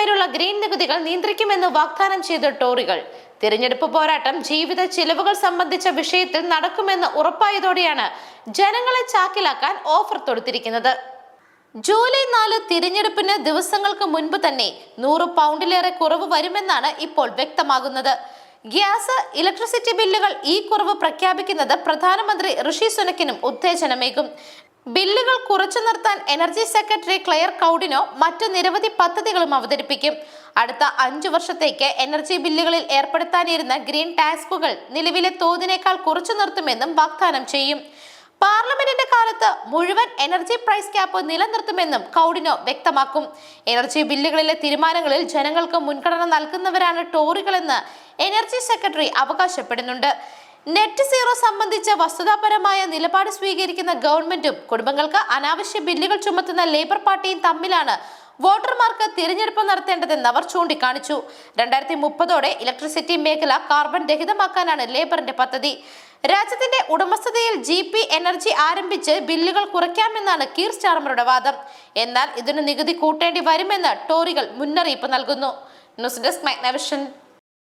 മേലുള്ള ഗ്രീൻ നികുതികൾ നിയന്ത്രിക്കുമെന്ന് വാഗ്ദാനം ചെയ്ത ടോറികൾ. തിരഞ്ഞെടുപ്പ് പോരാട്ടം ജീവിത ചിലവുകൾ സംബന്ധിച്ച വിഷയത്തിൽ നടക്കുമെന്ന് ഉറപ്പായതോടെയാണ് ജനങ്ങളെ ചാക്കിലാക്കാൻ ഓഫർ തൊടുത്തിരിക്കുന്നത്. ജൂലൈ നാല് തിരഞ്ഞെടുപ്പിന് ദിവസങ്ങൾക്ക് മുൻപ് തന്നെ നൂറ് പൗണ്ടിലേറെ കുറവ് വരുമെന്നാണ് ഇപ്പോൾ വ്യക്തമാകുന്നത്. ഗ്യാസ് ഇലക്ട്രിസിറ്റി ബില്ലുകൾ ഈ കുറവ് പ്രഖ്യാപിക്കുന്നത് പ്രധാനമന്ത്രി ഋഷി സുനക്കിനും ഉത്തേജനമേകും. ബില്ലുകൾ കുറച്ചു നിർത്താൻ എനർജി സെക്രട്ടറി ക്ലെയർ കൗഡിനോ മറ്റു നിരവധി പദ്ധതികളും അവതരിപ്പിക്കും. അടുത്ത അഞ്ചു വർഷത്തേക്ക് എനർജി ബില്ലുകളിൽ ഏർപ്പെടുത്താനിരുന്ന ഗ്രീൻ ടാക്സുകൾ നിലവിലെ തോതിനേക്കാൾ കുറച്ചു നിർത്തുമെന്നും വാഗ്ദാനം ചെയ്യും. പാർലമെന്റിന്റെ കാലത്ത് മുഴുവൻ എനർജി പ്രൈസ് ക്യാപ്പ് നിലനിർത്തുമെന്നും കൗഡിനോ വ്യക്തമാക്കും. എനർജി ബില്ലുകളിലെ തീരുമാനങ്ങളിൽ ജനങ്ങൾക്ക് മുൻഗണന നൽകുന്നവരാണ് ടോറികളെന്ന് എനർജി സെക്രട്ടറി അവകാശപ്പെടുന്നുണ്ട്. നെറ്റ് സീറോ സംബന്ധിച്ച വസ്തുതാപരമായ നിലപാട് സ്വീകരിക്കുന്ന ഗവൺമെന്റും കുടുംബങ്ങൾക്ക് അനാവശ്യ ബില്ലുകൾ ചുമത്തുന്ന ലേബർ പാർട്ടിയും തമ്മിലാണ് വോട്ടർമാർക്ക് തിരഞ്ഞെടുപ്പ് നടത്തേണ്ടതെന്ന് അവർ ചൂണ്ടിക്കാണിച്ചു. രണ്ടായിരത്തി മുപ്പതോടെ ഇലക്ട്രിസിറ്റി മേഖല കാർബൺ രഹിതമാക്കാനാണ് ലേബറിന്റെ പദ്ധതി. രാജ്യത്തിന്റെ ഉടമസ്ഥതയിൽ ജി പി എനർജി ആരംഭിച്ച് ബില്ലുകൾ കുറയ്ക്കാമെന്നാണ് കീർ സ്റ്റാർമറുടെ വാദം. എന്നാൽ ഇതിന് നികുതി കൂട്ടേണ്ടി വരുമെന്ന് ടോറികൾ മുന്നറിയിപ്പ് നൽകുന്നു. News desk മൈഗ്നവിഷൻ